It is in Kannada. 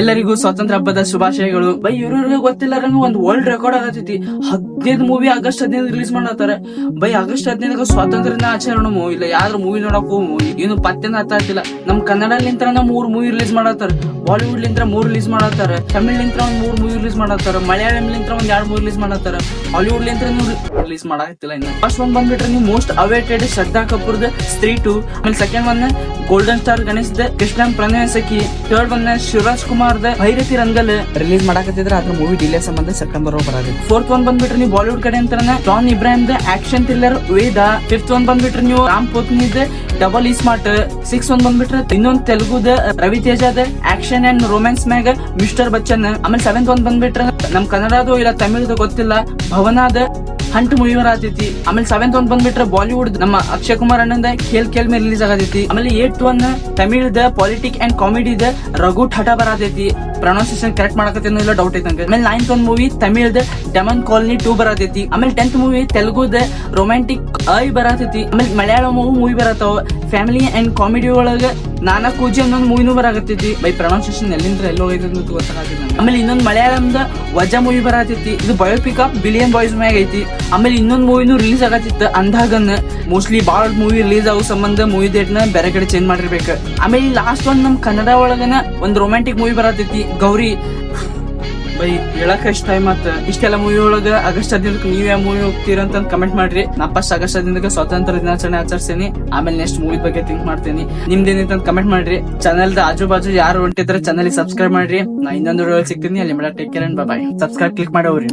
ಎಲ್ಲರಿಗೂ ಸ್ವಾತಂತ್ರ್ಯ ಹಬ್ಬದ ಶುಭಾಶಯಗಳು. ಬೈ ಇವ್ರಿಗೆ ಗೊತ್ತಿಲ್ಲ ಒಂದು ವರ್ಲ್ಡ್ ರೆಕಾರ್ಡ್ ಆಗತೈತಿ. ಹದಿನೈದು ಮೂವಿ ಆಗಸ್ಟ್ ಹದಿನೈದು ರಿಲೀಸ್ ಮಾಡತ್ತಾರ ಬೈ, ಆಗಸ್ಟ್ ಹದಿನೈದಕ್ಕೆ ಸ್ವಾತಂತ್ರ್ಯ ದಿನ ಆಚರಣೆ ಇಲ್ಲ. ಯಾರು ಮೂವಿ ನೋಡಕ್ ಮೂವಿ ಏನು ಪತ್ತೆನ ಹತ್ತಿಲ್ಲ ನಮ್ ಕನ್ನಡಲಿಂತ್ರ ಮೂರ್ ಮೂವಿ ರಿಲೀಸ್ ಮಾಡತ್ತಾರ ಬಾಲಿವುಡ್ ಲಿಂತ್ರ ಮೂರ್ ರಿಲೀಸ್ ಮಾಡತ್ತಾರ ತಮಿಳ್ ಲಿಂತ್ರ ಒಂದ್ ಮೂರ್ ಮೂವಿ ರಿಲೀಸ್ ಮಾಡತ್ತಾರ ಮಲಯಾಳಂ ಲಿಂತ್ರ ಒಂದ್ ಎರಡ್ ಮೂವಿ ರಿಲೀಸ್ ಮಾಡತ್ತಾರ ಹಾಲಿವುಡ್ ರಿಲೀಸ್ ಮಾಡಾಕತ್ತಿಲ್ಲ ಇನ್ನು. ಫಸ್ಟ್ ಒಂದ್ ಬಂದ್ಬಿಟ್ರೆ ನೀವು ಮೋಸ್ಟ್ ಅವೇಟೆಡ್ ಶ್ರದ್ಧಾ ಕಪೂರ್ದ ಸ್ತ್ರೀ ಟು ಆಮೇಲೆ second one golden star Ganesh Krishna Pranaya Sakhi third one Shivaraj Kumar the Bhairathi ರಂಗಲ್ release ಮಾಡಾಕತ್ತಿದ್ರೆ, ಅದ್ರ ಮೂವಿ ಡಿಲೇ ಸಂಬಂಧ ಸೆಪ್ಟೆಂಬರ್ ಬರೋದು ಫೋರ್ತ್ ಒನ್ ಬಂದ್ಬಿಟ್ರೆ ನೀವು ಬಾಲಿವುಡ್ ಕಡೆ ಅಂತಾನೆ John Ibrahim action thriller Vedaa fifth one ಬಂದ್ಬಿಟ್ರೆ ನೀವು Ram Pothineni double i smart six one ಬಂದ್ಬಿಟ್ರೆ ಇನ್ನೊಂದ್ ತೆಲುಗುದ ರವಿ ತೇಜದ ಆಕ್ಷನ್ ಅಂಡ್ ರೊಮ್ಯಾನ್ಸ್ ಮ್ಯಾಗ ಮಿಸ್ಟರ್ ಬಚ್ಚನ್ ಆಮೇಲೆ ಸೆವೆಂತ್ ಒಂದ್ ಬಂದ್ಬಿಟ್ರೆ ನಮ್ ಕನ್ನಡದು ಇಲ್ಲ ತಮಿಳ್ದು ಗೊತ್ತಿಲ್ಲ, ಭವನಾದ ಹಂಟ್ ಮೂವಿ ಬರತೈತಿ ಆಮೇಲೆ ಸೆವೆಂತ್ ಒಂದ್ ಬಂದ್ಬಿಟ್ರೆ ಬಾಲಿವುಡ್ ನಮ್ಮ ಅಕ್ಷಯ್ ಕುಮಾರ್ ಅಣ್ಣಂದ ಖೇಲ್ ಖೇಲ್ ಮೇಲೆ ರಿಲೀಸ್ ಆಗತೈತಿ. ಆಮೇಲೆ ಏಟ್ ಒನ್ ತಮಿಳ್ದ ಪಾಲಿಟಿಕ್ ಅಂಡ್ ಕಾಮಿಡಿದ ರಘು ಠಟ ಬರತೈತಿ. ಪ್ರೊನೌನ್ಸಿಯೇಷನ್ ಕರೆಕ್ಟ್ ಮಾಡಕತ್ತೇನೋ ಇಲ್ಲ ಡೌಟ್ ಐತೆ ನಂಗೆ. ಆಮೇಲೆ ನೈನ್ತ್ ಒಂದ್ ಮೂವಿ ತಮಿಳ್ದ ಡೆಮನ್ ಕಾಲನಿ ಟೂ ಬರತೈತಿ. ಆಮೇಲೆ ಟೆಂತ್ ಮೂವಿ ತೆಲುಗುದ ರೊಮ್ಯಾಂಟಿಕ್ ಐ ಬರತೈತಿ. ಆಮೇಲೆ ಮಲಯಾಳಂ ಮೂವಿ ಬರತ್ತಾವ ಫ್ಯಾಮಿಲಿ ಅಂಡ್ ಕಾಮಿಡಿ ಒಳಗ ನಾನಾ ಕೂಜಿ ಅನ್ನೋ ಮೂವಿನೂ ಬರಾಕತ್ತೈತಿ. ಬೈ ಪ್ರೊನೌನ್ಸಿಯೇಷನ್ ಎಲ್ಲಿಂದ ಎಲ್ಲೋ ಹೋಗೈತೆ ಅಂತ. ಆಮೇಲೆ ಇನ್ನೊಂದು ಮಲಯಾಳಂದ ವಜಾ ಮೂವಿ ಬರತೈತಿ ಇದು ಬಯೋಪಿಕ್ ಆಫ್ ಬಿಲಿಯನ್ ಬಾಯ್ಸ್ ಮ್ಯಾಗ ಐತಿ. ಆಮೇಲೆ ಇನ್ನೊಂದು ಮೂವಿನೂ ರಿಲೀಸ್ ಆಗತ್ತಿತ್ತು ಅಂದಾಗನ್ ಮೋಸ್ಟ್ಲಿ ಭಾಳ ಮೂವಿ ರಿಲೀಸ್ ಆಗೋ ಸಂಬಂಧ ಮೂವಿ ಡೇಟ್ನ ಬೇರೆ ಕಡೆ ಚೇಂಜ್ ಮಾಡಿರ್ಬೇಕು. ಆಮೇಲೆ ಲಾಸ್ಟ್ ಒಂದ್ ನಮ್ ಕನ್ನಡ ಒಳಗನ ಒಂದ್ ರೊಮ್ಯಾಂಟಿಕ್ ಮೂವಿ ಬರತೈತಿ ಗೌರಿ. ಬೈ ಹೇಳಕ್ ಇಷ್ಟ ಟೈಮ್ ಆತ ಇಷ್ಟೆಲ್ಲ ಮೂವಿ ಒಳಗ ಆಗಸ್ಟ್ ಹದಿನೈದಕ್ಕೆ ನೀವ್ ಯಾವ ಮೂವಿ ಹೋಗ್ತೀರ ಅಂತ ಕಮೆಂಟ್ ಮಾಡ್ರಿ. ನಾ ಫಸ್ಟ್ ಆಗಸ್ಟ್ ಹದಿನೈದಕ್ಕೆ ಸ್ವಾತಂತ್ರ್ಯ ದಿನಾಚರಣೆ ಆಚರಿಸ್ತೀನಿ. ಆಮೇಲೆ ನೆಕ್ಸ್ಟ್ ಮೂವಿ ಬಗ್ಗೆ ಥಿಂಕ್ ಮಾಡ್ತೀನಿ. ನಿಮ್ದೇನೈತೆ ಅಂತ ಕಮೆಂಟ್ ಮಾಡ್ರಿ. ಚಾನಲ್ ಆಜು ಬಾಜು ಯಾರು ಹೊಂಟಿದ್ರೆ ಚಾನಲ್ ಸಬ್ಸ್ಕ್ರೈಬ್ ಮಾಡ್ರಿ. ನಾ ಇನ್ನೊಂದು ಸಿಗ್ತೀನಿ. ಅಲ್ಲಿ ಮೇಡ take care and bye subscribe click ಮಾಡೋರಿ